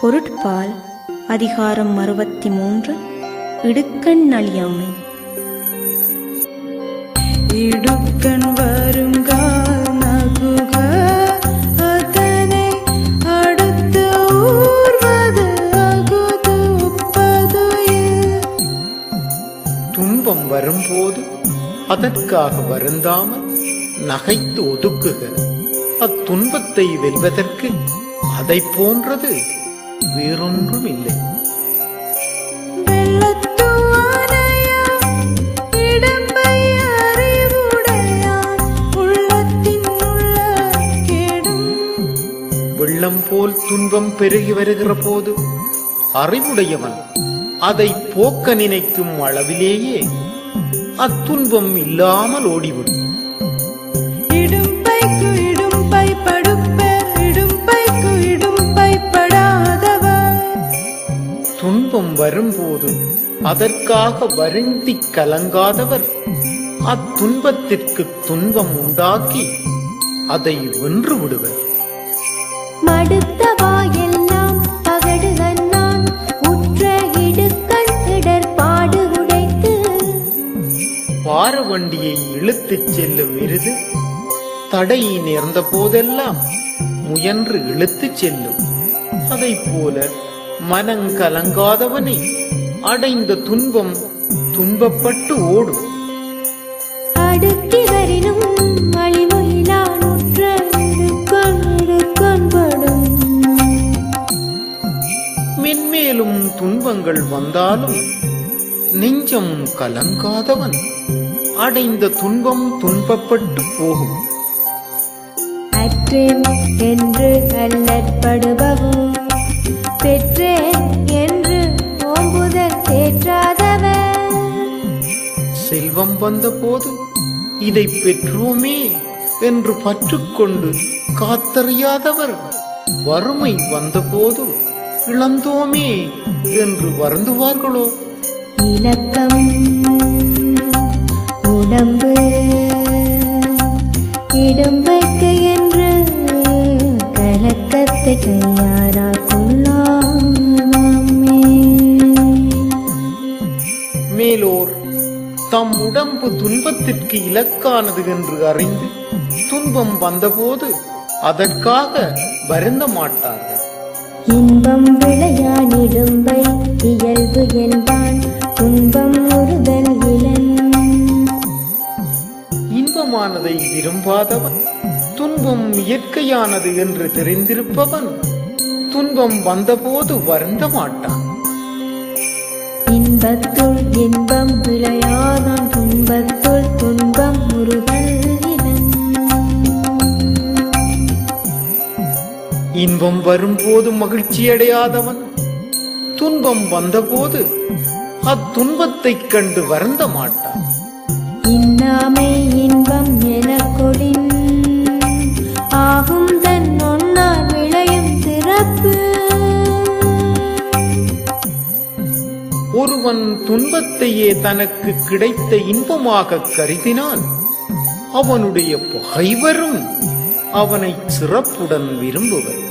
பொருட்பால் அதிகாரம் அறுபத்தி மூன்று இடுக்கண் அழியாமை. இடுக்கண் வருங்கால் நகுக அதனை அடுத்து ஊர்வது அகுது உப்பதுயில் துன்பம் வரும்போது அதற்காக வருந்தாமல் நகைத்து ஒதுக்குக. அத்துன்பத்தை வெல்வதற்கு அதைப் போன்றது வேறொன்றும் இல்லை வெள்ளம் போல் துன்பம் பெருகி வருகிற போது அறிவுடையவன் அதை போக்க நினைக்கும் அளவிலேயே அத்துன்பம் இல்லாமல் ஓடிவிடும். துன்பம் வரும்போது அதற்காக வருந்தி கலங்காதவர். அத்துன்பத்திற்கு துன்பம் உண்டாக்கி அதை வென்று விடுவர். மடுத்த வாயெல்லாம் பகடுகண்ணான் உற்ற இடுக்கண் இடர்பாடு உடைத்து. பார வண்டியை இழுத்துச் செல்லும் எருது தடை நேர்ந்த போதெல்லாம் முயன்று இழுத்துச் செல்லும். அதைப் போல மனங்கலங்காதவனை அடைந்த துன்பம் துன்பப்பட்டு ஓடும். அடுக்கி வரினும் மென்மேலும் துன்பங்கள் வந்தாலும் நெஞ்சம் கலங்காதவன் அடைந்த துன்பம் துன்பப்பட்டு போகும். அற்றேன் என்று அல்லற்படுபவும் செல்வம் வந்தபோது இதை பெற்றோமே என்று பற்றுக்கொண்டு காத்தறியாதவர் வறுமை வந்தபோது இழந்தோமே என்று வருந்துவார்களோ? இலக்கம் உடம்பு இடும்பைக்கு என்று கலக்கத்தை கையாள் தம் உடம்பு துன்பத்திற்கு இலக்கானது என்று அறிந்து துன்பம் வந்தபோது அதற்காக வருந்த மாட்டார்கள். இன்பம் விளையான் இடும்பை இயல்பு என்பான் துன்பம் இளன். இன்பமானதை விரும்பாதவன் துன்பம் இயற்கையானது என்று தெரிந்திருப்பவன் துன்பம் வந்தபோது வருந்த மாட்டான். இன்பத்துள் இன்பம் விளையாதான் துன்பத்துள் துன்பம் இளன் இன்பம் வரும்போது மகிழ்ச்சியடையாதவன் துன்பம் வந்தபோது அத்துன்பத்தைக் கண்டு வருந்த மாட்டான் இன்னாமை ஒருவன் துன்பத்தையே தனக்கு கிடைத்த இன்பமாக கருதினால் அவனுடைய பகைவரும் அவனை சிறப்புடன் விரும்புவர்.